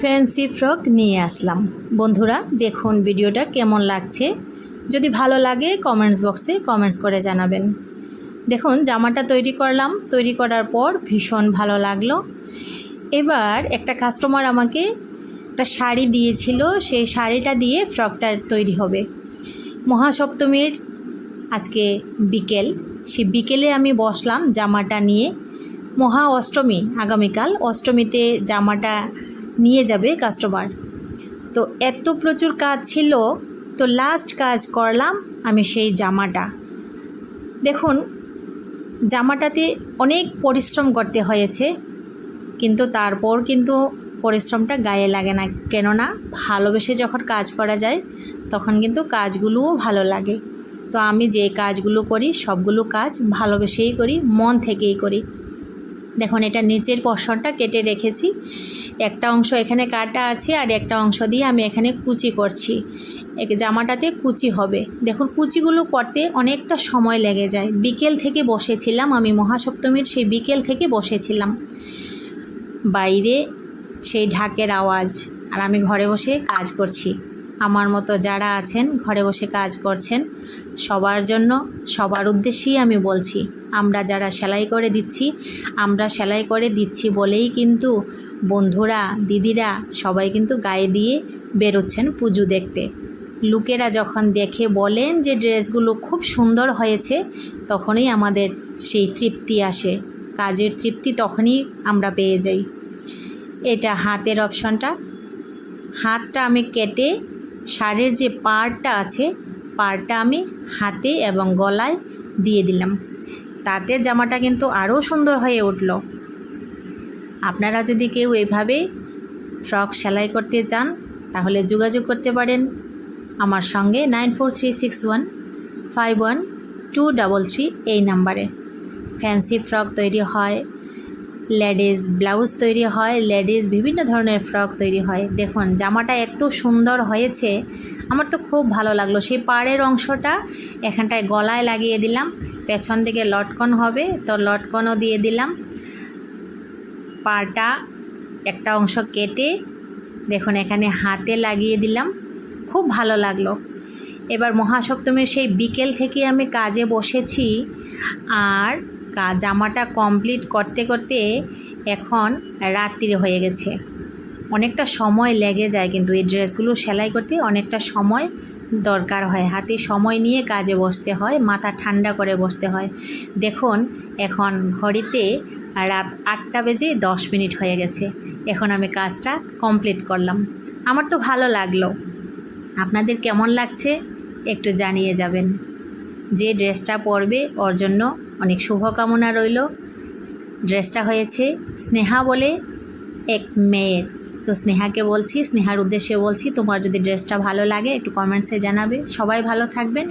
Fancy frock নিয়ে আসলাম। বন্ধুরা, দেখুন ভিডিওটা কেমন লাগছে। যদি ভালো লাগে কমেন্টস বক্সে কমেন্টস করে জানাবেন। দেখুন, জামাটা তৈরি করলাম। তৈরি করার পর ভীষণ ভালো লাগল। এবার একটা কাস্টমার আমাকে একটা শাড়ি দিয়েছিল। সেই শাড়িটা দিয়ে ফ্রকটা তৈরি হবে। মহাসপ্তমীর আজকে বিকেল। সে বিকেলে আমি বসলাম জামাটা নিয়ে। মহা অষ্টমী, আগামীকাল। অষ্টমীতে জামাটা নিয়ে যাবে কাস্টমার তো এত প্রচুর কাজ ছিল, তো লাস্ট কাজ করলাম আমি সেই জামাটা। দেখুন, জামাটাতে অনেক পরিশ্রম করতে হয়েছে, কিন্তু তারপর কিন্তু পরিশ্রমটা গায়ে লাগে না। কেননা ভালোবেসে যখন কাজ করা যায়, তখন কিন্তু কাজগুলোও ভালো লাগে। তো আমি যে কাজগুলো করি, সবগুলো কাজ ভালোবেসেই করি, মন থেকেই করি। দেখুন, এটা নিচের পশনটা কেটে রেখেছি। একটা অংশ এখানে কাটা আছে আর একটা অংশ দিয়ে আমি এখানে কুচি করছি। এক জামাটাতে কুচি হবে। দেখুন, কুচিগুলো করতে অনেকটা সময় লেগে যায়। বিকেল থেকে বসেছিলাম আমি, মহাসপ্তমীর সেই বিকেল থেকে বসেছিলাম। বাইরে সেই ঢাকের আওয়াজ আর আমি ঘরে বসে কাজ করছি। আমার মতো যারা আছেন, ঘরে বসে কাজ করছেন, সবার জন্য সবার উদ্দেশ্যেই আমি বলছি, আমরা যারা সেলাই করে দিচ্ছি, আমরা সেলাই করে দিচ্ছি বলেই কিন্তু বন্ধুরা, দিদিরা সবাই কিন্তু গায়ে দিয়ে বেরোচ্ছেন পুজো দেখতে। লোকেরা যখন দেখে বলেন যে ড্রেসগুলো খুব সুন্দর হয়েছে, তখনই আমাদের সেই তৃপ্তি আসে, কাজের তৃপ্তি তখনই আমরা পেয়ে যাই। এটা হাতের অপশনটা। হাতটা আমি কেটে শাড়ির যে পাড়টা আছে, পাড়টা আমি হাতে এবং গলায় দিয়ে দিলাম। তাতে জামাটা কিন্তু আরও সুন্দর হয়ে উঠল। আপনারা যদি কেউ এইভাবে ফ্রক সেলাই করতে চান, তাহলে যোগাযোগ করতে পারেন আমার সঙ্গে nine four three six one five one two double three এই নাম্বারে। ফ্যান্সি ফ্রক তৈরি হয় লেডিস, ব্লাউজ তৈরি হয়, লেডিস বিভিন্ন ধরনের ফ্রক তৈরি হয়। দেখুন, জামাটা এত সুন্দর হয়েছে, আমার তো খুব ভালো লাগল। সেই পাড়ের অংশটা এখানটায় গলায় লাগিয়ে দিলাম, পেছন দিকে লটকন হবে, তো লটকনও দিয়ে দিলাম। পাটা একটা অংশ কেটে, দেখুন, এখানে হাতে লাগিয়ে দিলাম, খুব ভালো লাগল। এবার মহাসপ্তমীর সেই বিকেল থেকে আমি কাজে বসেছি, আর জামাটা কমপ্লিট করতে করতে এখন রাত্রি হয়ে গেছে। অনেকটা সময় লেগে যায় কিন্তু এই ড্রেসগুলো সেলাই করতে অনেকটা সময় দরকার হয়। হাতে সময় নিয়ে কাজে বসতে হয়, মাথা ঠান্ডা করে বসতে হয়। দেখুন, এখন ঘড়িতে রাত আটটা বেজে দশ মিনিট হয়ে গেছে। এখন আমি কাজটা কমপ্লিট করলাম। আমার তো ভালো লাগল। আপনাদের কেমন লাগছে একটু জানিয়ে যাবেন। যে ড্রেসটা পরবে, ওর জন্য অনেক শুভকামনা রইল। ড্রেসটা হয়েছে স্নেহা বলে এক মেয়ের। তো স্নেহাকে বলছি, স্নেহার উদ্দেশ্যে বলছি, তোমার যদি ড্রেসটা ভালো লাগে একটু কমেন্টসে জানাবে। সবাই ভালো থাকবেন।